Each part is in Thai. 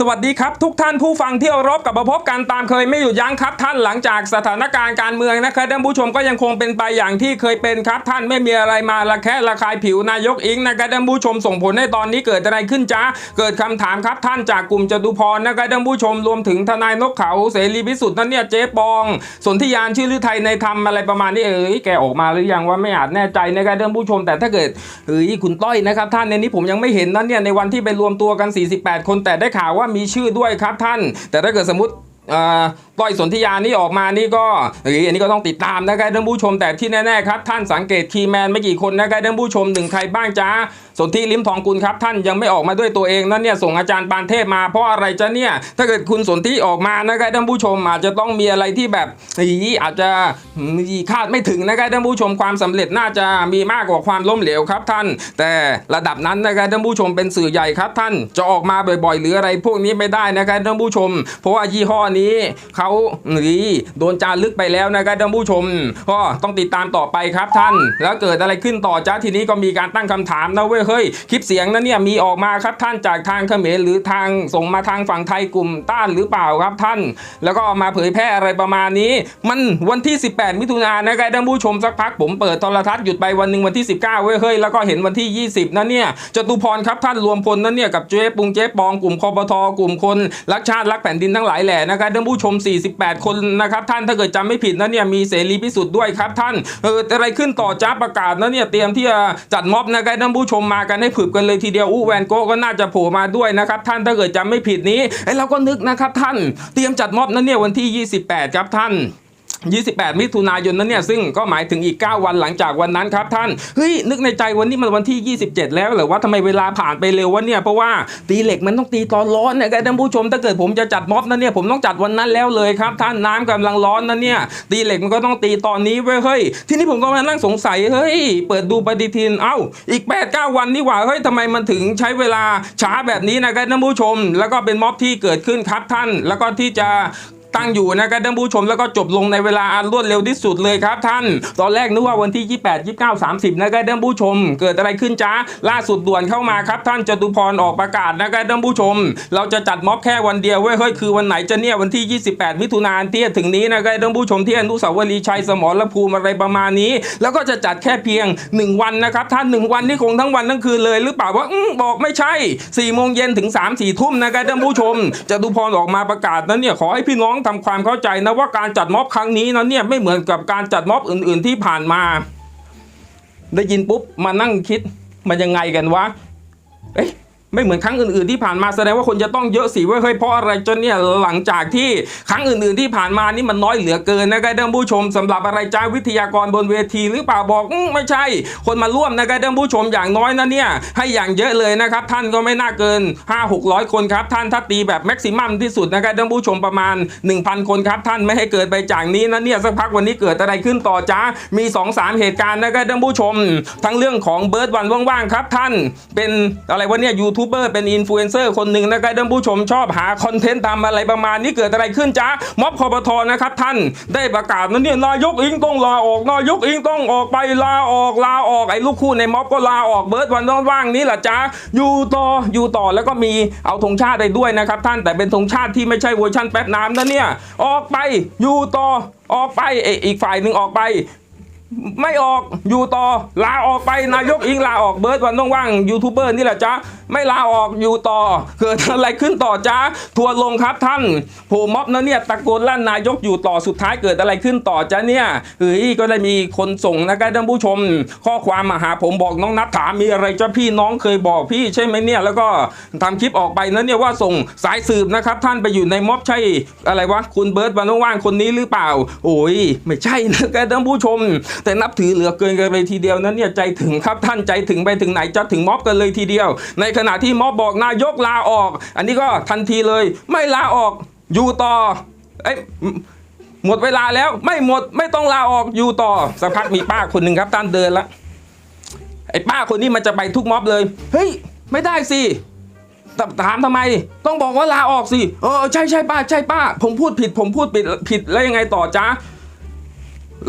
สวัสดีครับ ทุกท่านผู้ฟังที่เคารพกลับมาพบกันตามเคยไม่หยุดยั้งครับท่านหลังจากสถานการณ์การเมืองนะครับท่านผู้ชมก็ยังคงเป็นไปอย่างที่เคยเป็นครับท่านไม่มีอะไรมาละแคะระคายผิวนายกอิงนะครับท่านผู้ชมส่งผลให้ตอนนี้เกิดอะไรขึ้นจ้าเกิดคำถามครับท่านจากกลุ่มจตุพรนะครับท่านผู้ชมรวมถึงทนายนกเขาเสรีพิสุทธิ์นั่นเนี่ยเจ๊ปองสนธิยานชื่อฤทัยในธรรมอะไรประมาณนี้เอ้ยแกออกมาหรือยังว่าไม่อาจแน่ใจนะครับท่านผู้ชม แต่ถ้าเกิดเฮ้ยคุณต้อยนะครับท่านในนี้ผมยังไม่เห็นนั่นเนี่ยในวันที่ไปรวมตัวกัน 48 คนแต่ได้ข่าวว่ามีชื่อด้วยครับท่าน แต่ถ้าเกิดสมมติต่อต้อยสนธิยานี่ออกมานี่ก็หรืออันนี้ก็ต้องติดตามนะครับท่านผู้ชมแต่ที่แน่ๆครับท่านสังเกตคีแมนไม่กี่คนนะครับท่านผู้ชมหนึ่งใครบ้างจ้า สนธิลิมทองกุลครับท่านยังไม่ออกมาด้วยตัวเองนั่นเนี่ยส่งอาจารย์ปานเทพมาเพราะอะไรจะเนี่ยถ้าเกิดคุณสนธิออกมานะครับท่านผู้ชมอาจจะต้องมีอะไรที่แบบเฮ้ยอาจจะมีคาดไม่ถึงนะครับท่านผู้ชมความสำเร็จน่าจะมีมากกว่าความล้มเหลวครับท่าน แต่ระดับนั้นนะครับท่านผู้ชมเป็นสื่อใหญ่ครับท่านจะออกมาบ่อยๆ หรืออะไรพวกนี้ไม่ได้นะครับท่านผู้ชม เพราะว่ายี่ห้อนี้เขาหนีโดนจารึกไปแล้วนะครับท่านผู้ชมก็ต้องติดตามต่อไปครับท่าน แล้วเกิดอะไรขึ้นต่อจ้าทีนี้ก็มีการตั้งคำถามนะเว้ยเฮ้ยคลิปเสียงนั้นเนี่ยมีออกมาครับท่านจากทางเขมรหรือทางส่งมาทางฝั่งไทยกลุ่มต้านหรือเปล่าครับท่าน แล้วก็เอามาเผยแพร่อะไรประมาณนี้ มันวันที่ 18 มิถุนายนนะครับท่านผู้ชมสักพักผมเปิดโทรทัศน์หยุดไปวันหนึ่งวันที่ 19เว้ยเฮ้ยแล้วก็เห็นวันที่ 20 นั่นเนี่ยจตุพรครับท่านรวมพลนั่นเนี่ยกับเจ๊ปุงเจ๊ปองกลุ่มคอปทกลุ่มคนรักชาติรักแผ่นดินทั้งหลายแหล่นะครับท่านผู้ชม 48 คนนะครับท่านถ้าเกิดจำไม่ผิดนะเนี่ยมีเสรีพิสุทธิ์ด้วยครับท่านเอออะไรขึ้นต่อจ้าประกาศนะเนี่ยเตรียมที่จะจัดม็อบนะครับท่านผู้ชมมาากันให้ผึบกันเลยทีเดียวอู้แวนโก้ก็น่าจะโผล่มาด้วยนะครับท่านถ้าเกิดจำไม่ผิดนี้ไอ้เราก็นึกนะครับท่านเตรียมจัดม็อบนั้นเนี่ยวันที่ 28 ครับท่าน 28 มิถุนายนนั้นเนี่ยซึ่งก็หมายถึงอีก 9 วันหลังจากวันนั้นครับท่านเฮ้ยนึกในใจวันนี้มันวันที่ 27 แล้วหรือว่าทำไมเวลาผ่านไปเร็ววะเนี่ยเพราะว่าตีเหล็กมันต้องตีตอนร้อนนะครับท่านผู้ชมถ้าเกิดผมจะจัดม็อบนั้นเนี่ยผมต้องจัดวันนั้นแล้วเลยครับ ท่านน้ำกำลังร้อนนั้นเนี่ยตีเหล็กมันก็ต้องตีตอนนี้เว้ยเฮ้ยทีนี้ผมก็มานั่งสงสัยเฮ้ยเปิดดูปฏิทินเอ้าอีก 8 9 วันนี่หว่าเฮ้ยทำไมมันถึงใช้เวลาช้าแบบนี้นะครับท่านผู้ชม แล้วก็เป็นม็อบที่เกิดขึ้นครับท่าน แล้วก็ที่จะ ตั้งอยู่นะครับท่านผู้ชมแล้วก็จบลงในเวลาอันรวดเร็วที่สุดเลยครับท่าน ตอนแรกนึกว่าวันที่ 28 29 30นะครับท่านผู้ชม เกิดอะไรขึ้นจ้าล่าสุดด่วนเข้ามาครับท่านจตุพรออกประกาศนะครับท่านผู้ชม เราจะจัดม็อบแค่วันเดียวเว้ยเฮ้ยคือวันไหนจะเนี่ยวันที่ 28 มิถุนายนที่ถึงนี้นะครับท่านผู้ชมที่อนุสาวรีย์ชัยสมรภูมิอะไรประมาณนี้ แล้วก็จะจัดแค่เพียง 1 วันนะครับท่าน 1 วันนี่คงทั้งวันทั้งคืนเลยหรือเปล่าว่าอบอกไม่ใช่4โมงเย็นถึง3 4ทุ่มนะครับท่านผู้ชมจตุพรออกมาประกาศนั้นเนี่ยขอให้พี่น้องทำความเข้าใจนะว่าการจัดม็อบครั้งนี้นั้นเนี่ยไม่เหมือนกับการจัดม็อบอื่น ๆที่ผ่านมา ได้ยินปุ๊บมานั่งคิดมันยังไงกันวะเอ๊ะ ไม่เหมือนครั้งอื่นๆที่ผ่านมาแสดงว่าคนจะต้องเยอะสิว้ยเฮ้ยเพราะอะไรจนเนี่ยหลังจากที่ครั้งอื่นๆที่ผ่านมานี่มันน้อยเหลือเกินนะครับท่านผู้ชมสำหรับอะไรจ้าวิทยากรบนเวทีหรือเปล่าบอกไม่ใช่ คนมาร่วมนะครับท่านผู้ชมอย่างน้อยนะเนี่ยให้อย่างเยอะเลยนะครับท่านก็ไม่น่าเกิน 5 600 คนครับท่านถ้าตีแบบแม็กซิมัมที่สุดนะครับท่านผู้ชมประมาณ 1,000 คนครับท่านไม่ให้เกิดไปจากนี้นะเนี่ยสักพักวันนี้เกิดอะไรขึ้นต่อจ้ามี 2-3 เหตุการณ์นะครับท่านผู้ชม ทั้งเรื่องของเบิร์ดวันว่างๆครับท่านเป็นอะไรวะเนี่ยยูทูเบอร์เป็นอินฟลูเอนเซอร์คนหนึ่งนะครับท่านผู้ชมชอบหาคอนเทนต์ตามอะไรประมาณนี้เกิดอะไรขึ้นจ้าม็อบคอปทนะครับท่านได้ประกาศนะเนี่ยนายกอิงต้องลาออกนายกอิงต้องออกไปลาออกลาออกไอ้ลูกคู่ในม็อบก็ลาออกเบิร์ดวันว่างนี้แหละจ้าอยู่ต่ออยู่ต่อแล้วก็มีเอาธงชาติได้ด้วยนะครับท่านแต่เป็นธงชาติที่ไม่ใช่เวอร์ชันแป๊บน้ำนะเนี่ยออกไปอยู่ต่อออกไปเอ้อีกฝ่ายหนึ่งออกไป ไม่ออกอยู่ต่อลาออกไปนายกอิงลาออกเบิร์ดวันน้องว่างยูทูบเบอร์นี่แหละจ้าไม่ลาออกอยู่ต่อ เกิดอะไรขึ้นต่อจ้าทัวร์ลงครับท่านโผม็อบนะเนี่ยตะโกนลั่นนายกอยู่ต่อสุดท้ายเกิดอะไรขึ้นต่อจ้าเนี่ยเฮ้ยก็ได้มีคนส่งนะครับท่านผู้ชม ข้อความมาหาผมบอกน้องนัทถามมีอะไรจ้าพี่น้องเคยบอกพี่ใช่ไหมเนี่ยแล้วก็ทำคลิปออกไปนะเนี่ยว่าส่งสายสืบนะครับท่านไปอยู่ในม็อบใช่อะไรวะคุณเบิร์ดวันน้องว่างคนนี้หรือเปล่า โอ้ยไม่ใช่นะครับท่านผู้ชมแต่นับถือเหลือเกินกันเลยทีเดียวนั้นเนี่ยใจถึงครับท่านใจถึงไปถึงไหนจะถึงม็อบกันเลยทีเดียว ในขณะที่ม็อบบอกนายกลาออก อันนี้ก็ทันทีเลย ไม่ลาออกอยู่ต่อเอ้หมดเวลาแล้วไม่หมดไม่ต้องลาออกอยู่ต่อสักพักมีป้าคนหนึ่งครับท่านเดินละไอ้ป้าคนนี้มันจะไปทุกม็อบเลยเฮ้ยไม่ได้สิถถามทำไม ต้องบอกว่าลาออกสิเออใช่ใช่ป้าใช่ป้า ผมพูดผิดผมพูดผิดผิดแล้วยังไงต่อจ้า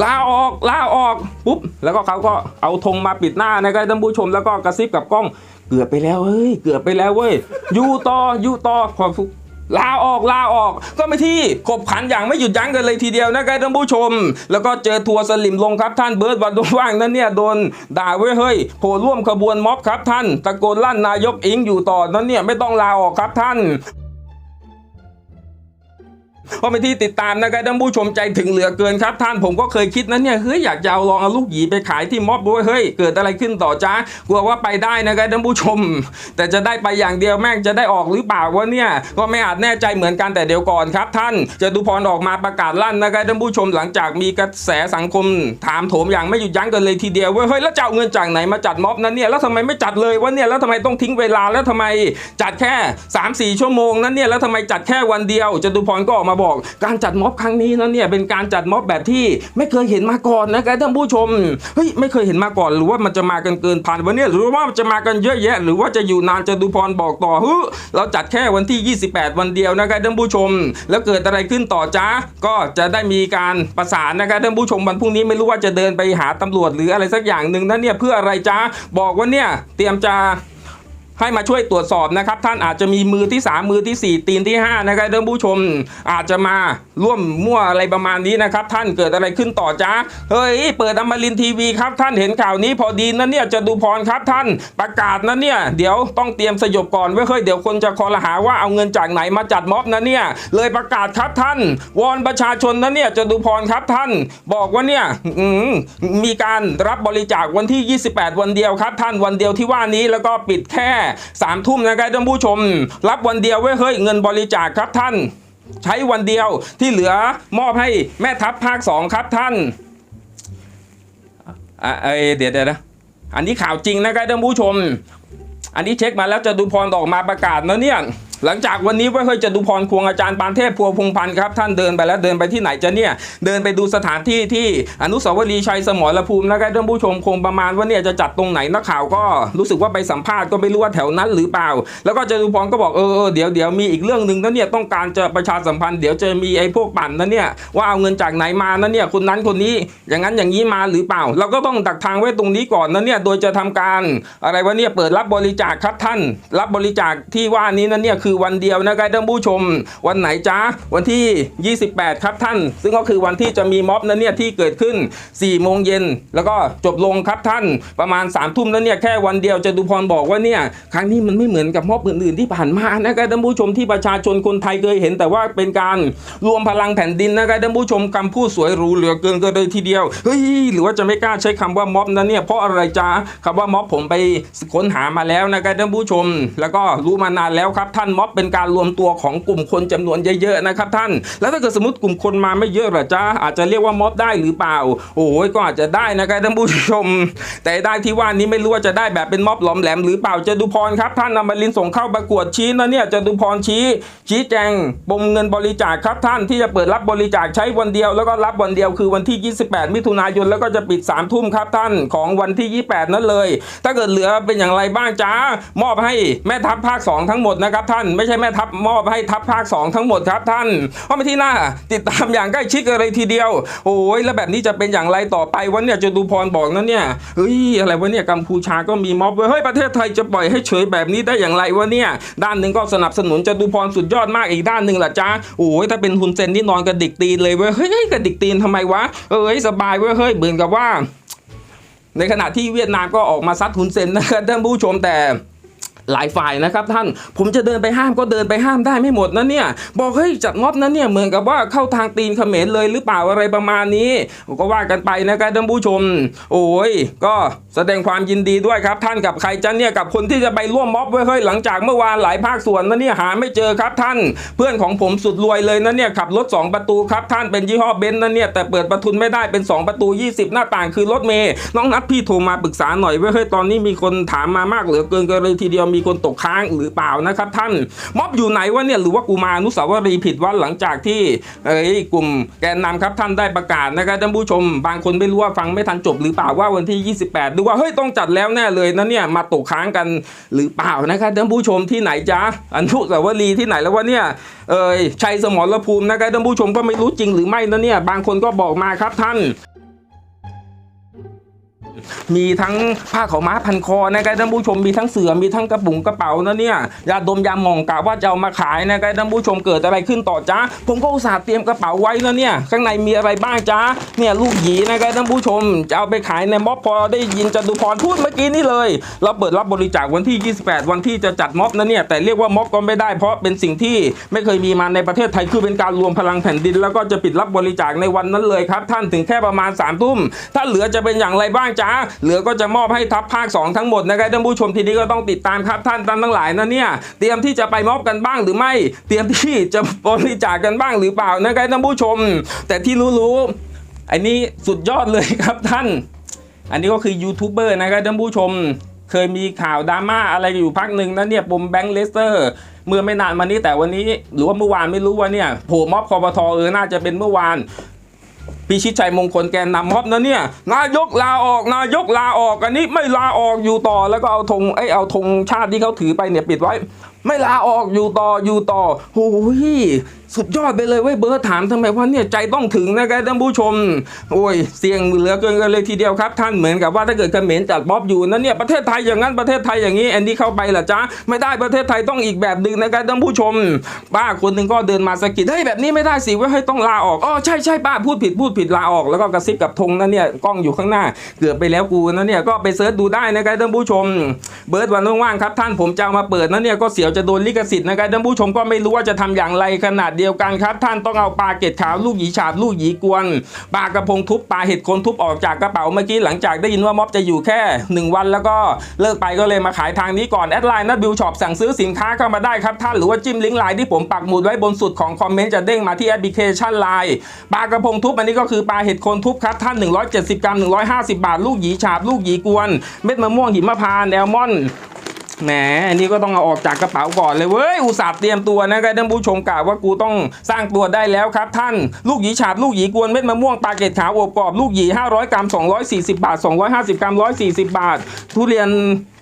ลาออกลาออกปุ๊บแล้วก็เขาก็เอาธงมาปิดหน้านะครับท่านผู้ชมแล้วก็กระซิบกับกล้อง เกือบไปแล้วเฮ้ยเกือบไปแล้วเว้ยอยู่ต่ออยู่ต่อขอฟุลาออกลาออกก็ไม่ที่ขบขันอย่างไม่หยุดยั้งกันเลยทีเดียวนะครับท่านผู้ชม แล้วก็เจอทัวร์สลิมลงครับท่านเบิร์ดวันว่างนั้นเนี่ยโดนด่าเว้ยเฮ้ยโผล่ร่วมขบวนม็อบครับท่าน ตะโกนลั่นนายกอิงอยู่ต่อนั้นเนี่ยไม่ต้องลาออกครับท่าน ก็เป็นที่ติดตามนะครับท่านผู้ชมใจถึงเหลือเกินครับ ท่านผมก็เคยคิดนะเนี่ยเฮ้ยอยากจะเอาลองเอาลูกหยีไปขายที่ม็อบด้วยเฮ้ยเกิดอะไรขึ้นต่อจ้ากลัวว่าไปได้นะครับท่านผู้ชม แต่จะได้ไปอย่างเดียวแม่งจะได้ออกหรือเปล่าวะเนี่ยก็ไม่อาจแน่ใจเหมือนกันแต่เดี๋ยวก่อนครับท่านจะดูพรออกมาประกาศลั่นนะครับท่านผู้ชมหลังจากมีกระแสสังคมถามโถมอย่างไม่หยุดยั้งกันเลยทีเดียวเว้ยเฮ้ยแล้วจะเอาเงินจากไหนมาจัดม็อบนั้นเนี่ยแล้วทำไมไม่จัดเลยวะเนี่ยแล้วทำไมต้องทิ้งเวลาแล้วทำไมจัดแค่ 3-4 ชั่วโมงนั้นเนี่ยแล้วทำไมจัดแค่วันเดียวจตุพรก็ออกมาบอก การจัดม็อบครั้งนี้นั้นเนี่ยเป็นการจัดม็อบแบบที่ไม่เคยเห็นมาก่อนนะครับท่านผู้ชมเฮ้ยไม่เคยเห็นมาก่อน หรือว่ามันจะมากันเกินพันวันนี้หรือว่ามันจะมากันเยอะแยะ หรือว่าจะอยู่นานจตุพรบอกต่อเฮ้ยเราจัดแค่วันที่ 28 วันเดียวนะครับท่านผู้ชม แล้วเกิดอะไรขึ้นต่อจ้าก็จะได้มีการประสานนะครับท่านผู้ชมวันพรุ่งนี้ไม่รู้ว่าจะเดินไปหาตำรวจหรืออะไรสักอย่างหนึ่งนั้นเนี่ยเพื่ออะไรจ้าบอกว่าเนี่ยเตรียมจะ ให้มาช่วยตรวจสอบนะครับ ท่านอาจจะมีมือที่ 3 มือทีสี่ 4 ตีนที่ 5 นะครับท่านผู้ชมอาจจะมาร่วมมั่วอะไรประมาณนี้นะครับ ท่านเกิดอะไรขึ้นต่อจ้าเฮ้ยเปิดอมรินทีวีครับ ท่านเห็นข่าวนี้พอดีนะเนี่ยจะดูพรครับท่านประกาศนะเนี่ยเดี๋ยวต้องเตรียมสยบก่อนไว้เฮ้ยเดี๋ยวคนจะคอรหาว่าเอาเงินจากไหนมาจัดม็อบนะเนี่ยเลยประกาศครับท่านวอนประชาชนนะเนี่ยจะดูพรครับท่าน บอกว่าเนี่ยมมีการรับบริจาควันที่ 28 วันเดียวครับ ท่านวันเดียวที่ว่านี้แล้วก็ปิดแค่สามทุ่มนะครับท่านผู้ชม รับวันเดียวไว้เฮ้ยเงินบริจาคครับท่าน ใช้วันเดียวที่เหลือมอบให้แม่ทัพภาคสองครับท่านอะเอยเดี๋ยวเดี๋ยวนะอันนี้ข่าวจริงนะครับท่านผู้ชม อันนี้เช็คมาแล้วจะดูพรออกมาประกาศนะเนี่ย หลังจากวันนี้ว่าเฮ้ยจะดูพรควงอาจารย์ปานเทพพัวพงพันธ์ครับท่านเดินไปแล้วเดินไปที่ไหนจะเนี่ยเดินไปดูสถานที่ที่อนุสาวรีย์ชัยสมรภูมินะครับท่านผู้ชมคงประมาณว่าเนี่ยจะจัดตรงไหนนักข่าวก็รู้สึกว่าไปสัมภาษณ์ก็ไม่รู้ว่าแถวนั้นหรือเปล่า แล้วก็จะดูพรก็บอกเออเดี๋ยวเดี๋ยวมีอีกเรื่องหนึ่งนะเนี่ยต้องการจะประชาสัมพันธ์เดี๋ยวจะมีไอ้พวกปั่นนะเนี่ยว่าเอาเงินจากไหนมานะเนี่ยคนนั้นคนนี้อย่างนั้นอย่างนี้มาหรือเปล่า เราก็ต้องดักทางไว้ตรงนี้ก่อนนะเนี่ยโดยจะทำการอะไรวะเนี่ยเปิดรับบริจาคครับท่าน รับบริจาคที่ว่านี้นะเนี่ยคืคือวันเดียวนะครับท่านผู้ชม วันไหนจ้าวันที่ 28 ครับท่าน ซึ่งก็คือวันที่จะมีม็อบนะเนี่ยที่เกิดขึ้น 4 โมงเย็นแล้วก็จบลงครับท่านประมาณ3ามทุ่มนั้นเนี่ยแค่วันเดียวจะดูพรบอกว่าเนี่ยครั้งนี้มันไม่เหมือนกับม็อบอื่นๆที่ผ่านมานะครับท่านผู้ชมที่ประชาชนคนไทยเคยเห็น แต่ว่าเป็นการรวมพลังแผ่นดินนะครับท่านผู้ชมคำพูดสวยหรูเหลือเกินก็เลยทีเดียวเฮ้ยหรือว่าจะไม่กล้าใช้คำว่าม็อบนะเนี่ยเพราะอะไรจ้าคำว่าม็อบผมไปค้นหามาแล้วนะครับท่านผู้ชม แล้วก็รู้มานานแล้วครับท่านม็อบเป็นการรวมตัวของกลุ่มคนจำนวนเยอะๆนะครับท่าน แล้วถ้าเกิดสมมติกลุ่มคนมาไม่เยอะหรอจ้าอาจจะเรียกว่าม็อบได้หรือเปล่า โอ้ยก็อาจจะได้นะครับท่านผู้ชม แต่ได้ที่ว่านี้ไม่รู้ว่าจะได้แบบเป็นม็อบหลอมแหลมหรือเปล่าจะดูพรครับท่านนำมาลินส่งเข้าประกวดชี้นะเนี่ยจะดูพรชี้ ชี้แจงปมเงินบริจาคครับท่านที่จะเปิดรับบริจาคใช้วันเดียว แล้วก็รับวันเดียวคือวันที่ 28 มิถุนายนแล้วก็จะปิด3ทุ่มครับท่านของวันที่ 28 นั้นเลย ถ้าเกิดเหลือเป็นอย่างไรบ้างจ้ามอบให้แม่ทัพภาค 2 ทั้งหมดนะครับท่านไม่ใช่แม่ทัพมอบให้ทัพภาค 2 ทั้งหมดครับท่านเพราะไม่ที่หน้า ติดตามอย่างใกล้ชิดกันเลยทีเดียว โอ้ยแล้วแบบนี้จะเป็นอย่างไรต่อไปวันเนี่ยจะดูพรบอกนะเนี่ยเฮ้ยอะไรวะเนี่ยกัมพูชาก็มีม็อบเว้ยเฮ้ยประเทศไทยจะปล่อยให้เฉยแบบนี้ได้อย่างไรวะเนี่ยด้านหนึ่งก็สนับสนุนจะดูพรสุดยอดมากอีกด้านหนึ่งล่ะจ้าโอ้ยถ้าเป็นฮุนเซนที่นอนกระดิกตีนเลยเว้ยเฮ้ยกระดิกตีนทำไมวะเอ้ยสบายเว้ยเฮ้ยเหมือนกับว่า ในขณะที่เวียดนามก็ออกมาซัดฮุนเซนนะครับท่านผู้ชมแต่ หลายฝ่ายนะครับท่านผมจะเดินไปห้ามก็เดินไปห้ามได้ไม่หมดนะเนี่ย บอกเฮ้ยจัดม็อบนั้นเนี่ยเหมือนกับว่าเข้าทางตีนเขมรเลยหรือเปล่าอะไรประมาณนี้ ก็ว่ากันไปนะครับท่านผู้ชม โอ้ยก็แสดงความยินดีด้วยครับ ท่านกับใครจะเนี่ยกับคนที่จะไปร่วมม็อบไว้เฮ้ยหลังจากเมื่อวานหลายภาคส่วนนะเนี่ยหาไม่เจอครับท่าน เพื่อนของผมสุดรวยเลยนะเนี่ยขับรถ 2 ประตูครับท่านเป็นยี่ห้อเบนซ์นะเนี่ยแต่เปิดประทุนไม่ได้เป็น 2 ประตู 20 หน้าต่างคือรถเมย์น้องนัดพี่โทรมาปรึกษาหน่อยเว้เฮ้ยตอนนี้มีคนถามมามากเหลือเกินกันเลยทีเดียวมีคนตกค้างหรือเปล่านะครับท่านม็อบอยู่ไหนวะเนี่ยหรือว่ากูมาอนุสาวรีย์ผิดวันหลังจากที่เอ้ยกลุ่มแกนนำครับท่านได้ประกาศนะครับท่านผู้ชม บางคนไม่รู้ว่าฟังไม่ทันจบหรือเปล่าว่าวันที่ 28 หรือว่าเฮ้ยต้องจัดแล้วแน่เลยนะเนี่ยมาตกค้างกันหรือเปล่านะครับท่านผู้ชมที่ไหนจ๊ะอนุสาวรีย์ที่ไหนแล้ววะเนี่ยเอ้ยชัยสมรภูมินะครับท่านผู้ชมก็ไม่รู้จริงหรือไม่นะเนี่ยบางคนก็บอกมาครับท่าน มีทั้งผ้าขาวม้าพันคอนะครับท่านผู้ชมมีทั้งเสือมีทั้งกระปุงกระเป๋านะเนี่ยยาดมยาหมองกะว่าจะเอามาขายนะครับท่านผู้ชมเกิดอะไรขึ้นต่อจ้าผมก็อุตส่าห์เตรียมกระเป๋าไว้นะเนี่ยข้างในมีอะไรบ้างจ้าเนี่ยลูกหยีนะครับท่านผู้ชมจะเอาไปขายในม็อบพอได้ยินจตุพรพูดเมื่อกี้นี่เลย เราเปิดรับบริจาควันที่ 28 วันที่จะจัดม็อบนะเนี่ยแต่เรียกว่าม็อบก็ไม่ได้เพราะเป็นสิ่งที่ไม่เคยมีมาในประเทศไทยคือเป็นการรวมพลังแผ่นดิน แล้วก็จะปิดรับบริจาคในวันนั้นเลยครับ ท่านถึงแค่ประมาณ3ามทุ่มถ้าเหลือจะเป็นอย่างไรบ้างจ้าเหลือก็จะมอบให้ทัพภาค 2 ทั้งหมดนะครับท่านผู้ชมทีนี้ก็ต้องติดตามครับท่านท่านทั้งหลายนะเนี่ยเตรียมที่จะไปมอบกันบ้างหรือไม่ เตรียมที่จะบริจาคกันบ้างหรือเปล่านะครับท่านผู้ชม แต่ที่รู้ๆอันนี้สุดยอดเลยครับท่าน อันนี้ก็คือยูทูบเบอร์นะครับท่านผู้ชมเคยมีข่าวดราม่าอะไรอยู่พักหนึ่งนะเนี่ยปมแบงค์เลสเตอร์เมื่อไม่นานมานี้แต่วันนี้ หรือว่าเมื่อวานไม่รู้ว่าเนี่ยโผล่ม็อบคอปทอเออน่าจะเป็นเมื่อวาน พิชิตชัยมงคลแกนนำม็อบนะเนี่ยนายกลาออกนายกลาออกอันนี้ไม่ลาออกอยู่ต่อแล้วก็เอาธงไอ้เอาธงชาติที่เขาถือไปเนี่ยปิดไว้ ไม่ลาออกอยู่ต่ออยู่ต่อโอ้ยสุดยอดไปเลยเว้ยเบิร์ดถามทำไมว่าเนี่ยใจต้องถึงนะครับท่านผู้ชม โอ้ยเสียงเหลือเกินกันเลยทีเดียวครับ ท่านเหมือนกับว่าถ้าเกิดเขมรจัดม็อบอยู่นั้นเนี่ยประเทศไทยอย่างนั้นประเทศไทยอย่างนี้แอนดี้เข้าไปเหรอจ๊ะไม่ได้ประเทศไทยต้องอีกแบบหนึ่งนะครับท่านผู้ชม ป้าคนหนึ่งก็เดินมาสะกิดเฮ้ยแบบนี้ไม่ได้สิว่าให้ต้องลาออกอ๋อใช่ใช่ป้าพูดผิดพูดผิดลาออกแล้วก็กระซิบกับธงนั่นเนี่ยกล้องอยู่ข้างหน้า เกือบไปแล้วกูนะเนี่ยก็ไปเสิร์ชดูได้นะครับท่านผู้ชม เบิร์ดวันว่างๆครับท่านผมจะเอามาเปิดนะเนี่ยก็เสียวจะโดนลิขสิทธิ์นะครับท่านผู้ชมก็ไม่รู้ว่าจะทำอย่างไรขนาดเดียวกันครับ ท่านต้องเอาปลาเกล็ดขาวลูกหยีฉาบลูกหยีกวนปลากระพงทุบปลาเห็ดโคนทุบออกจากกระเป๋าเมื่อกี้หลังจากได้ยินว่าม็อบจะอยู่แค่หนึ่งวันแล้วก็เลิกไปก็เลยมาขายทางนี้ก่อนแอดไลน์นะบิวช็อปสั่งซื้อสินค้าเข้ามาได้ครับท่านหรือว่าจิ้มลิงก์ไลน์ที่ผมปักหมุดไว้บนสุดของคอมเมนต์จะเด้งมาที่แอปพลิเคชันไลน์ปลากระพงทุบอันนี้ก็คือปลาเห็ดโคนทุบครับท่าน 170 กรัม 150 บาท ลูกหยีฉาบลูกหยีกวน เม็ดมะม่วงหิมพานต์แอลมอนด์ แหมอันนี้ก็ต้องเอาออกจากกระเป๋าก่อนเลยเว้ยอุตส่าห์เตรียมตัวนะครับท่านผู้ชมกะว่ากูต้องสร้างตัวได้แล้วครับท่านลูกหยีฉาบลูกหยีกวนเม็ดมะม่วงปลาเกล็ดขาวอบกรอบลูกหยี 500 กรัม 240 บาท 250 กรัม 140 บาท ทุเรียน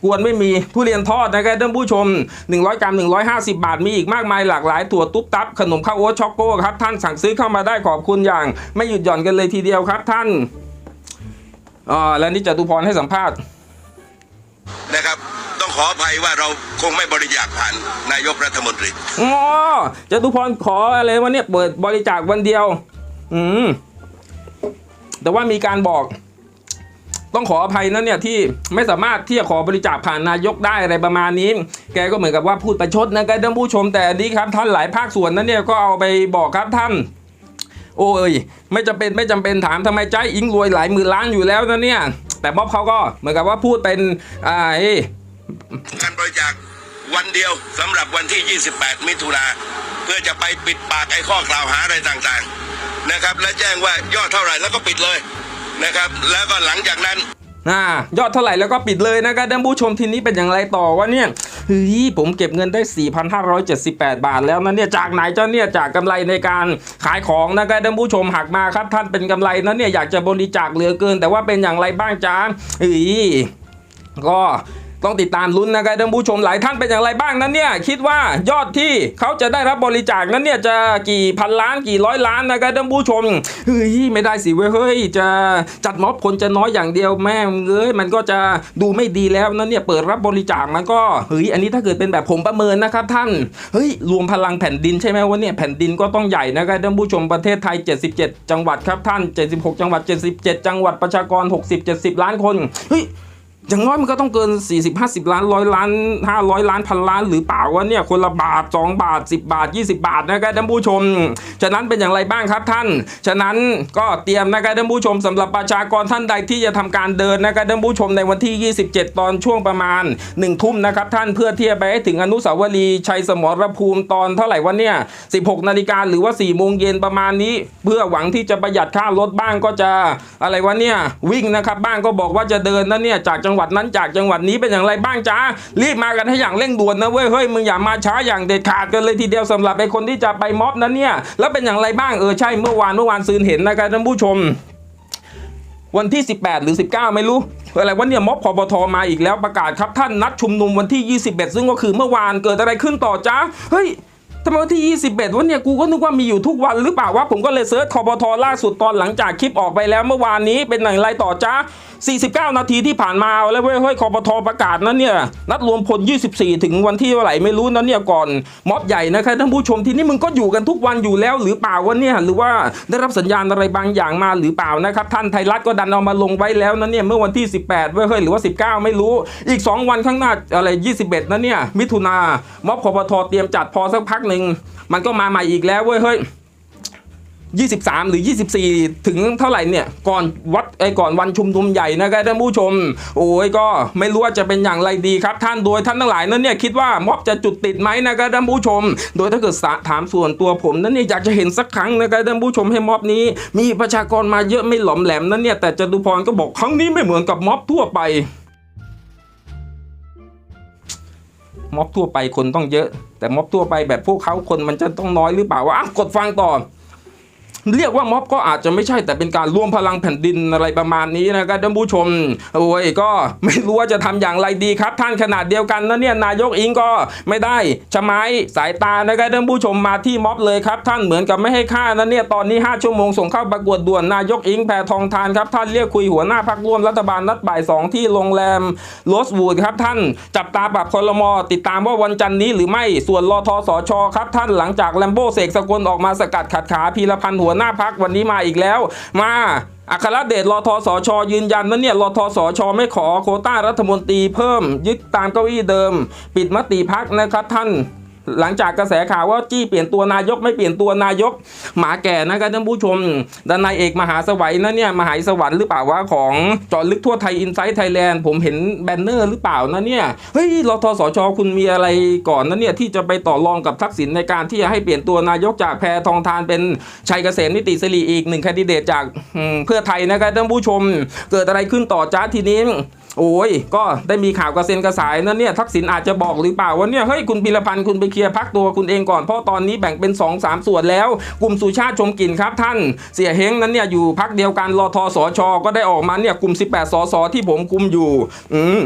กวนไม่มีทุเรียนทอดนะครับท่านผู้ชม 100 กรัม 150 บาทมีอีกมากมายหลากหลายถั่วตุ๊บตับขนมข้าวโอ๊ตช็อกโก้ครับท่านสั่งซื้อเข้ามาได้ขอบคุณอย่าง ไม่หยุดหย่อนกันเลยทีเดียวครับท่านอ่าและนี่จตุพรให้สัมภาษณ์นะครับ ขออภัยว่าเราคงไม่บริจาคผ่านนายกรัฐมนตรีอ๋อจตุพรขออะไรวะเนี่ยเปิดบริจาควันเดียว อืมแต่ว่ามีการบอก ต้องขออภัยนะเนี่ยที่ไม่สามารถที่จะขอบริจาคผ่านนายกได้อะไรประมาณนี้ แกก็เหมือนกับว่าพูดประชดนะครับท่านผู้ชมแต่อันนี้ครับ ท่านหลายภาคส่วนนั้นเนี่ยก็เอาไปบอกครับท่านโอ้ยไม่จำเป็นไม่จำเป็นถามทำไมใจอิงรวยหลายหมื่นล้านอยู่แล้วนะเนี่ย แต่ม็อบเขาก็เหมือนกับว่าพูดเป็นอ่าเอ้ย การบริจาควันเดียวสำหรับวันที่ 28 มิถุนาเพื่อจะไปปิดปากไอ้ข้อกล่าวหาอะไรต่างๆนะครับ และแจ้งว่ายอดเท่าไหร่แล้วก็ปิดเลยนะครับ แล้วก็หลังจากนั้นอ่ายอดเท่าไหร่แล้วก็ปิดเลยนะครับท่านผู้ชมทีนี้เป็นอย่างไรต่อวะเนี่ยเฮ้ยผมเก็บเงินได้ 4,578 บาทแล้วนะเนี่ยจากไหนเจ้าเนี่ยจากกำไรในการขายของนะครับท่านผู้ชมหักมาครับท่านเป็นกำไรนะเนี่ยอยากจะบริจาคเหลือเกิน แต่ว่าเป็นอย่างไรบ้างจ้าเฮ้ยก็ ต้องติดตามลุ้นนะครับท่านผู้ชมหลายท่านเป็นอย่างไรบ้างนั้นเนี่ยคิดว่ายอดที่เขาจะได้รับบริจาคนั้นเนี่ยจะกี่พันล้านกี่ร้อยล้านนะครับท่านผู้ชมเฮ้ยไม่ได้สิเว้ยเฮ้ยจะจัดม็อบคนจะน้อยอย่างเดียวแม่เอ้ยมันก็จะดูไม่ดีแล้วนั้นเนี่ยเปิดรับบริจาคมันก็เฮ้ยอันนี้ถ้าเกิดเป็นแบบผมประเมินนะครับท่านเฮ้ยรวมพลังแผ่นดินใช่ไหมว่าเนี่ยแผ่นดินก็ต้องใหญ่นะครับท่านผู้ชมประเทศไทย 77 จังหวัดครับท่าน 76 จังหวัด 77 จังหวัดประชากร 60 70 ล้านคนเฮ้ย อย่างน้อยมันก็ต้องเกิน 40 50 ล้านร้อยล้าน 500 ล้านพันล้านหรือเปล่าวะเนี่ยคนละบาท 2 บาท 10 บาท 20 บาทนะครับท่านผู้ชม ฉะนั้นเป็นอย่างไรบ้างครับท่าน ฉะนั้นก็เตรียมนะครับท่านผู้ชมสำหรับประชากรท่านใดที่จะทำการเดินนะครับท่านผู้ชมในวันที่ 27 ตอนช่วงประมาณ 1 ทุ่มนะครับท่านเพื่อที่จะไปให้ถึงอนุสาวรีย์ชัยสมรภูมิตอนเท่าไหร่วันเนี่ย 16 นาฬิกาหรือว่า 4 โมงเย็นประมาณนี้ เพื่อหวังที่จะประหยัดค่ารถบ้างก็จะอะไรวะเนี่ยวิ่งนะครับบ้างก็บอกว่าจะเดินนะเนี่ยจากจังงหวัดนั้นจากจังหวัดนี้เป็นอย่างไรบ้างจ้ารีบมากันให้อย่างเร่งด่วนนะเว้ยเฮ้ยมึงอย่ามาช้าอย่างเด็ดขาดกันเลยทีเดียวสำหรับไอ้คนที่จะไปม็อบนั้นเนี่ยแล้วเป็นอย่างไรบ้างเออใช่เมื่อวานเมื่อวานซืนเห็นนะครับท่านผู้ชม วันที่ 18 หรือ 19 ไม่รู้อะไรว่าเนี่ยม็อบพบทมาอีกแล้วประกาศครับท่านนัดชุมนุมวันที่ 21 ซึ่งก็คือเมื่อวานเกิดอะไรขึ้นต่อจ้าเฮ้ยทำไมวันที่ 21 วันเนี่ยกูก็นึกว่ามีอยู่ทุกวันหรือเปล่าวะผมก็เลยเซิร์ชคบทล่าสุดตอนหลังจากคลิปออกไปแล้วเมื่อวานนี้เป็นอย่างไรต่อจ้า49 นาทีที่ผ่านมาแล้วเว้ยเฮ้ยคอปทประกาศนั้นเนี่ยนัดรวมพล 24 ถึงวันที่เท่าไหร่ไม่รู้นั้นเนี่ยก่อนม็อบใหญ่นะครับท่านผู้ชมทีนี้มึงก็อยู่กันทุกวันอยู่แล้ว หรือเปล่าวะเนี่ยหรือว่าได้รับสัญญาณอะไรบางอย่างมาหรือเปล่านะครับท่านไทยรัฐก็ดันเอามาลงไว้แล้วนั้นเนี่ยเมื่อวันที่ 18เว้ยเฮ้ยหรือว่า 19 ไม่รู้ อีก 2 วันข้างหน้าอะไร 21นั้นเนี่ยมิถุนาม็อบคอปทเตรียมจัดพอสักพักหนึ่งมันก็มาใหม่อีกแล้วเว้ยเฮ้ย 23 หรือ 24 ถึงเท่าไหร่เนี่ยก่อนวัดไอ้ก่อนวันชุมนุมใหญ่นะครับท่านผู้ชม โอ้ยก็ไม่รู้ว่าจะเป็นอย่างไรดีครับ ท่านโดยท่านทั้งหลายนั้นเนี่ยคิดว่าม็อบจะจุดติดไหมนะครับท่านผู้ชม โดยถ้าเกิดถามส่วนตัวผมนั้นเนี่ยอยากจะเห็นสักครั้งนะครับท่านผู้ชมให้ม็อบนี้ มีประชากรมาเยอะไม่หลอมแหลมนั้นเนี่ยแต่จตุพรก็บอกครั้งนี้ไม่เหมือนกับม็อบทั่วไปม็อบทั่วไปคนต้องเยอะ แต่ม็อบทั่วไปแบบพวกเขาคนมันจะต้องน้อยหรือเปล่าวะอะกดฟังต่อ เรียกว่าม็อบก็อาจจะไม่ใช่แต่เป็นการรวมพลังแผ่นดินอะไรประมาณนี้นะครับท่านผู้ชมโอ้ยก็ไม่รู้ว่าจะทำอย่างไรดีครับ ท่านขนาดเดียวกันนะเนี่ยนายกอิงก็ไม่ได้ชะไม้สายตานะครับท่านผู้ชมมาที่ม็อบเลยครับ ท่านเหมือนกับไม่ให้ค่านะเนี่ยตอนนี้ 5 ชั่วโมงส่งเข้าประกวดด่วนนายกอิงแพทองทานครับท่านเรียกคุยหัวหน้าพักร่วมรัฐบาลนัดบ่ายสองที่โรงแรมโรสวูดครับท่านจับตาปรับคอรมอติดตามว่าวันจันทร์นี้หรือไม่ส่วนรอทสชครับท่านหลังจากแลมโบ้เสกสกลออกมาสกัดขัดขาพีรพันธ์หัวหน้าพักวันนี้มาอีกแล้ว มาอัครเดชรอทสชอยืนยันว่าเนี่ยรอทสชไม่ขอโคต้ารัฐมนตรีเพิ่มยึดตามเก้าอี้เดิม ปิดมติพักนะครับท่าน หลังจากกระแสข่าวว่าจี้เปลี่ยนตัวนายกไม่เปลี่ยนตัวนายก หมาแก่นะครับท่านผู้ชมดานายเอกมหาสวัยนะเนี่ยมหาสวรรค์หรือเปล่าวะของเจอลึกทั่วไทยอินไซต์ไทยแลนด์ผมเห็นแบนเนอร์หรือเปล่านะเนี่ยเฮ้ยรทสชคุณมีอะไรก่อนนะเนี่ยที่จะไปต่อรองกับทักษิณในการที่จะให้เปลี่ยนตัวนายกจากแพทองทานเป็นชัยเกษมนิติสิริอีกหนึ่งแคนดิเดตจากเพื่อไทยนะครับท่านผู้ชม เกิดอะไรขึ้นต่อจ้าทีนี้ โอ้ยก็ได้มีข่าวกระเซ็นกระสายนั่นเนี่ยทักษิณอาจจะบอกหรือเปล่าว่าเนี่ยเฮ้ยคุณพิรพันธ์คุณไปเคลียร์พักตัวคุณเองก่อนเพราะตอนนี้แบ่งเป็น 2 3 ส่วนแล้ว กลุ่มสุชาติชมกลิ่นครับท่าน เสียเฮงนั้นเนี่ยอยู่พักเดียวกันรอทสชก็ได้ออกมาเนี่ยกลุ่ม 18สสที่ผมคุมอยู่ อืม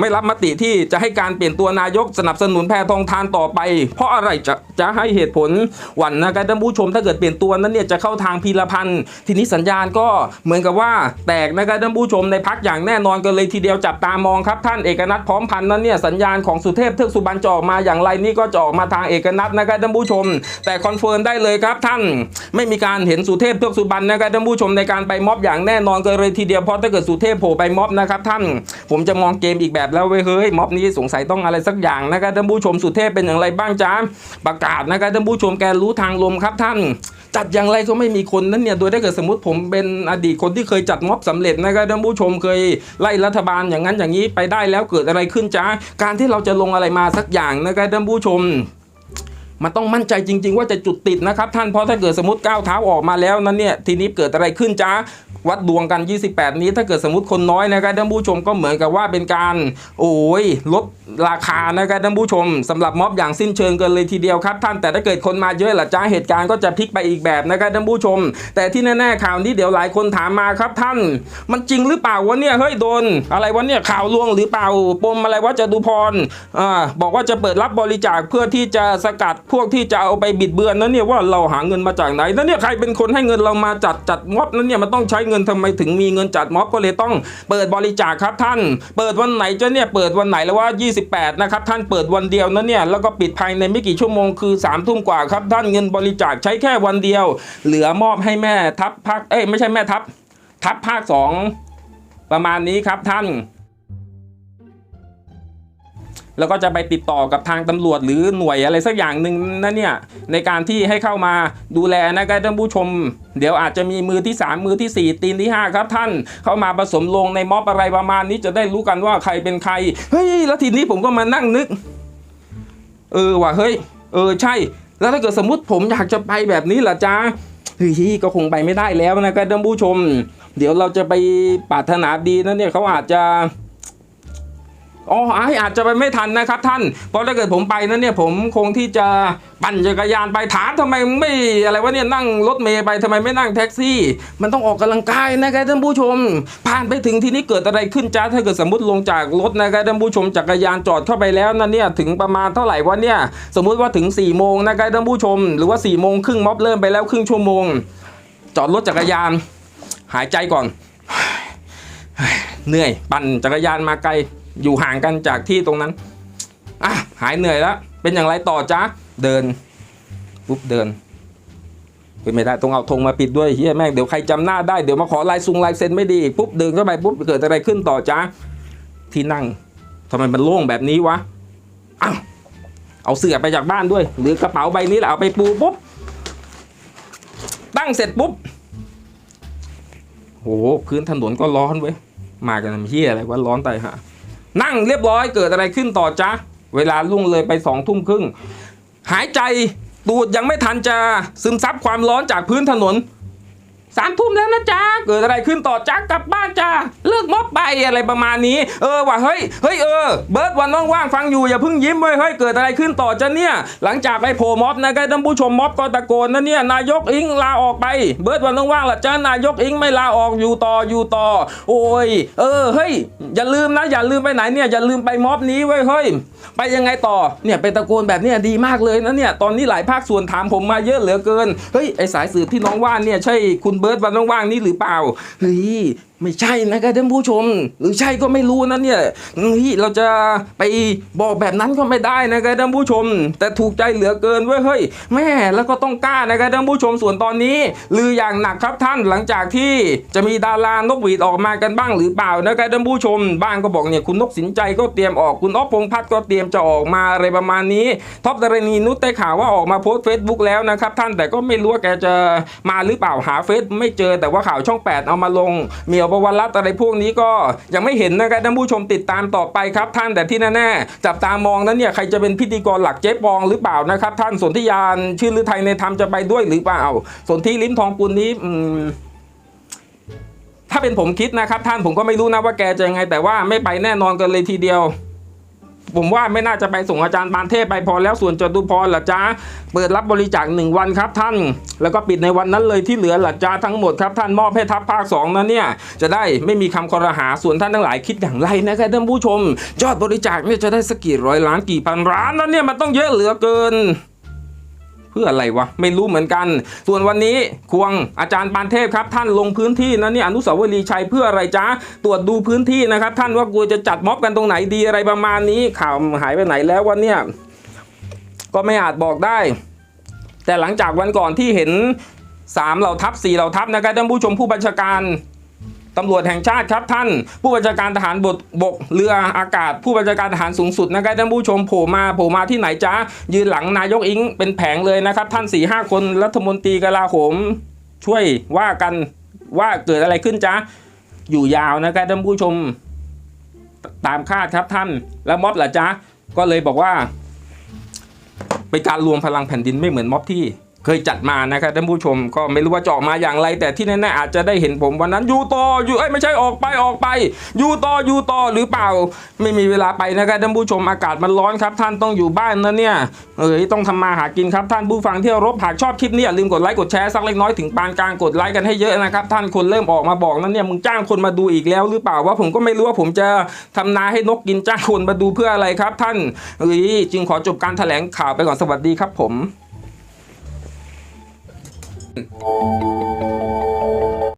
ไม่รับมติที่จะให้การเปลี่ยนตัวนายกสนับสนุนแพทองทานต่อไป เพราะอะไรจะจะให้เหตุผลหวันนะครับท่านผู้ชมถ้าเกิดเปลี่ยนตัวนั้นเนี่ยจะเข้าทางพีรพันธ์ทีนี้สัญญาณก็เหมือนกับว่าแตกนะครับท่านผู้ชมในพักอย่างแน่นอนกันเลยทีเดียวจับตามองครับท่านเอกนัทพร้อมพันธ์นั้นเนี่ยสัญญาณของสุเทพเทือกสุบรรณจะออกมาอย่างไรนี่ก็จะออกมาทางเอกนัทนะครับท่านผู้ชม แต่คอนเฟิร์มได้เลยครับท่านไม่มีการเห็นสุเทพเทือกสุบรรณนะครับท่านผู้ชมในการไปม็อบอย่างแน่นอนกันเลยทีเดียวเพราะถ้าเกิดสุเทพโผล่ไปม็อบนะครับท่านผมจะมองเกมอีกแบบแล้วเว้ยเฮ้ยม็อบนี้สงสัยต้องอะไรสักอย่างนะครับท่านผู้ชมสุเทพเป็นอย่างไรบ้างจ้าประกาศนะครับท่านผู้ชมแกรู้ทางลมครับท่านจัดอย่างไรก็ไม่มีคนนั้นเนี่ยโดยถ้าเกิดสมมติผมเป็นอดีตคนที่เคยจัดม็อบสำเร็จนะครับท่านผู้ชมเคยไล่รัฐบาลอย่างนั้นอย่างนี้ไปได้แล้วเกิดอะไรขึ้นจ้าการที่เราจะลงอะไรมาสักอย่างนะครับท่านผู้ชม มันต้องมั่นใจจริง ๆ ว่าจะจุดติดนะครับ ท่านเพราะถ้าเกิดสมมติก้าวเท้าออกมาแล้วนั้นเนี่ยทีนี้เกิดอะไรขึ้นจ้าวัดดวงกัน 28 นี้ถ้าเกิดสมมติคนน้อยนะครับท่านผู้ชมก็เหมือนกับว่าเป็นการ โอ้ยลดราคานะครับท่านผู้ชมสำหรับม็อบอย่างสิ้นเชิงกันเลยทีเดียวครับ ท่านแต่ถ้าเกิดคนมาเยอะล่ะจ้าเหตุการณ์ก็จะพลิกไปอีกแบบนะครับท่านผู้ชม แต่ที่แน่ๆข่าวนี้เดี๋ยวหลายคนถามมาครับท่าน มันจริงหรือเปล่าวะเนี่ยเฮ้ยโดน อะไรวะเนี่ยข่าวลวงหรือเปล่าปมอะไรวะจะดูพรอ่าบอกว่าจะเปิดรับบริจาคเพื่อที่จะสกัดพวกที่จะเอาไปบิดเบือนนั้นเนี่ยว่าเราหาเงินมาจากไหนนั่นเนี่ยใครเป็นคนให้เงินเรามาจัดจัดม็อบนั้นเนี่ยมันต้องใช้เงินทำไมถึงมีเงินจัดม็อบก็เลยต้องเปิดบริจาคครับท่าน เปิดวันไหนจะเนี่ยเปิดวันไหนแล้วว่า 28 นะครับท่านเปิดวันเดียวนั้นเนี่ยแล้วก็ปิดภายในไม่กี่ชั่วโมงคือ3ามทุ่มกว่าครับท่านเงินบริจาคใช้แค่วันเดียว เหลือมอบให้แม่ทัพภาคเอ้ยไม่ใช่แม่ทัพทัพภาคสองประมาณนี้ครับท่าน แล้วก็จะไปติดต่อกับทางตำรวจหรือหน่วยอะไรสักอย่างหนึ่งนะเนี่ยในการที่ให้เข้ามาดูแลนะครับท่านผู้ชม เดี๋ยวอาจจะมีมือที่ 3 มือทีสี่ 4 ตีนที่ 5 ครับท่านเข้ามาผสมลงในม็อบอะไรประมาณนี้จะได้รู้กันว่าใครเป็นใครเฮ้ยแล้วทีนี้ผมก็มานั่งนึก เออว่ะเฮ้ย เออใช่ แล้วถ้าเกิดสมมติผมอยากจะไปแบบนี้ล่ะจ้าเฮ้ยก็คงไปไม่ได้แล้วนะครับท่านผู้ชม เดี๋ยวเราจะไปปรารถนาดีนะเนี่ยเขาอาจจะ อ๋ออาจจะไปไม่ทันนะครับท่าน เพราะถ้าเกิดผมไปนั้นเนี่ยผมคงที่จะปั่นจักรยานไปถามทำไมไม่อะไรวะเนี่ยนั่งรถเมย์ไปทำไมไม่นั่งแท็กซี่ มันต้องออกกำลังกายนะครับท่านผู้ชม ผ่านไปถึงที่นี้เกิดอะไรขึ้นจ้าถ้าเกิดสมมติลงจากรถนะครับท่านผู้ชมจักรยานจอดเข้าไปแล้วนั่นเนี่ยถึงประมาณเท่าไหร่วะเนี่ยสมมุติว่าถึง4ี่โมงนะครับท่านผู้ชม หรือว่า4ี่โมงครึ่งม็อบเริ่มไปแล้วครึ่งชั่วโมง จอดรถจักรยาน หายใจก่อนเหนื่อย ปั่นจักรยานมาไกล อยู่ห่างกันจากที่ตรงนั้นอะหายเหนื่อยแล้ว เป็นอย่างไรต่อจ๊ะเดินปุ๊บเดินเป็นไม่ได้ต้องเอาธงมาปิดด้วยเฮียแม่งเดี๋ยวใครจำหน้าได้เดี๋ยวมาขอลายซุงลายเซ็นไม่ดีอีกปุ๊บเดินเข้าไปปุ๊บเกิดอะไรขึ้นต่อจ๊ะที่นั่งทำไมมันโล่งแบบนี้วะอ้าวเอาเสื่อไปจากบ้านด้วย หรือกระเป๋าใบนี้แหละเอาไปปูปุ๊บตั้งเสร็จปุ๊บโหพื้นถนนก็ร้อนเว้ยมากันทำเฮียอะไรวะร้อนตายฮะ นั่งเรียบร้อยเกิดอะไรขึ้นต่อจ๊ะ เวลาล่วงเลยไปสองทุ่มครึ่ง หายใจตูดยังไม่ทันจะซึมซับความร้อนจากพื้นถนน สามทุ่มแล้วนะจ๊ะเกิดอะไรขึ้นต่อจ๊ะกลับบ้านจ้าเลิกม็อบไปอะไรประมาณนี้ เออว่ะเฮ้ยเฮ้ยเออเบิร์ดวันว่างๆฟังอยู่อย่าเพิ่งยิ้มเว้ยเฮ้ยเกิดอะไรขึ้นต่อจ๊ะเนี่ย หลังจากไปโผล่ม็อบนะครับท่านผู้ชมม็อบก็ตะโกนนะเนี่ยนายกอิงลาออกไป เบิร์ดวันว่างๆล่ะจ้านายกอิงไม่ลาออกอยู่ต่ออยู่ต่อ โอ้ย เออเฮ้ยอย่าลืมนะอย่าลืมไปไหนเนี่ยอย่าลืมไปม็อบนี้เว้ยเฮ้ยไปยังไงต่อเนี่ยไปตะโกนแบบเนี้ยดีมากเลยนะเนี่ยตอนนี้หลายภาคส่วนถามผมมาเยอะเหลือเกินเฮ้ยไอสายสืบที่น้องว่าเนี่ยใช่คุณเบิร์ตวันว่างๆนี่หรือเปล่าเฮ้ย ไม่ใช่นะครับท่านผู้ชม หรือใช่ก็ไม่รู้นะเนี่ยเฮ้ยเราจะไปบอกแบบนั้นก็ไม่ได้นะครับท่านผู้ชม แต่ถูกใจเหลือเกินเว้ยเฮ้ยแม่แล้วก็ต้องกล้านะครับท่านผู้ชมส่วนตอนนี้ลืออย่างหนักครับท่านหลังจากที่จะมีดารานกหวีดออกมากันบ้างหรือเปล่านะครับท่านผู้ชม บ้างก็บอกเนี่ยคุณนกสินใจก็เตรียมออกคุณอ๊อฟพงษ์พัฒน์ก็เตรียมจะออกมาอะไรประมาณนี้ท็อปดารณีนุชได้ข่าวว่าออกมาโพสต์เฟซบุ๊กแล้วนะครับท่านแต่ก็ไม่รู้ว่าแกจะมาหรือเปล่าหาเฟซไม่เจอแต่ว่าข่าวช่อง 8 เอามาลงเมียวประวันรัตอะไรพวกนี้ก็ยังไม่เห็นนะครับท่านผู้ชมติดตามต่อไปครับ ท่านแต่ที่แน่ๆจับตามองนั้นเนี่ยใครจะเป็นพิธีกรหลักเจ๊ปองหรือเปล่านะครับท่านสนธิยานชื่อลือไทยในธรรมจะไปด้วยหรือเปล่าสนธิลิ้มทองปุลนี้อืมถ้าเป็นผมคิดนะครับ ท่านผมก็ไม่รู้นะว่าแกจะยังไงแต่ว่าไม่ไปแน่นอนกันเลยทีเดียว ผมว่าไม่น่าจะไปส่งอาจารย์ปานเทพไปพอแล้วส่วนจตุพรหล่ะจ้าเปิดรับบริจาคหนึ่งวันครับท่าน แล้วก็ปิดในวันนั้นเลยที่เหลือหล่ะจ้าทั้งหมดครับท่านมอบให้ทัพภาคสองนะเนี่ยจะได้ไม่มีคำคอรหาส่วนท่านทั้งหลายคิดอย่างไรนะครับท่านผู้ชมยอดบริจาคเนี่ยจะได้สักกี่ร้อยล้านกี่พันล้านนะเนี่ยมันต้องเยอะเหลือเกิน เพื่ออะไรวะไม่รู้เหมือนกัน ส่วนวันนี้ควงอาจารย์ปานเทพครับ ท่านลงพื้นที่นะนี่อนุสาวรีย์ชัยเพื่ออะไรจ้าตรวจดูพื้นที่นะครับ ท่านว่ากูจะจัดม็อบกันตรงไหนดีอะไรประมาณนี้ข่าวหายไปไหนแล้ววันเนี่ยก็ไม่อาจบอกได้ แต่หลังจากวันก่อนที่เห็นสามเหล่าทัพสี่เหล่าทัพนะครับท่านผู้ชมผู้บัญชาการ ตำรวจแห่งชาติครับท่าน ผู้บัญชาการทหารบกบกเรืออากาศ ผู้บัญชาการทหารสูงสุดนะครับท่านผู้ชมโผล่มาโผล่มาที่ไหนจ้ายืนหลังนายกอิงเป็นแผงเลยนะครับ ท่านสี่ห้าคนรัฐมนตรีกลาโหม ช่วยว่ากันว่าเกิดอะไรขึ้นจ้าอยู่ยาวนะครับท่านผู้ชมตามคาดครับท่าน แล้วม็อบล่ะจ้าก็เลยบอกว่าเป็นการรวมพลังแผ่นดินไม่เหมือนม็อบที่ เคยจัดมานะครับท่านผู้ชมก็ไม่รู้ว่าจะออกมาอย่างไร แต่ที่แน่ๆอาจจะได้เห็นผมวันนั้นอยู่ต่ออยู่เอ้ยไม่ใช่ออกไปออกไป อยู่ต่ออยู่ต่อหรือเปล่า ไม่มีเวลาไปนะครับท่านผู้ชมอากาศมันร้อนครับ ท่านต้องอยู่บ้านนะเนี่ยเอ้ยต้องทำมาหากินครับท่านผู้ฟังที่เคารบหากชอบคลิปนี้อย่าลืมกดไลค์กดแชร์สักเล็กน้อยถึงปานกลางกดไลค์กันให้เยอะนะครับท่านคนเริ่มออกมาบอกนั้นเนี่ยมึงจ้างคนมาดูอีกแล้ว หรือเปล่าว่าผมก็ไม่รู้ว่าผมจะทำนาให้นกกินจ้างคนมาดูเพื่ออะไรครับ ท่านเอ้ยจึงขอจบการแถลงข่าวไปก่อนสวัสดีครับผม うん。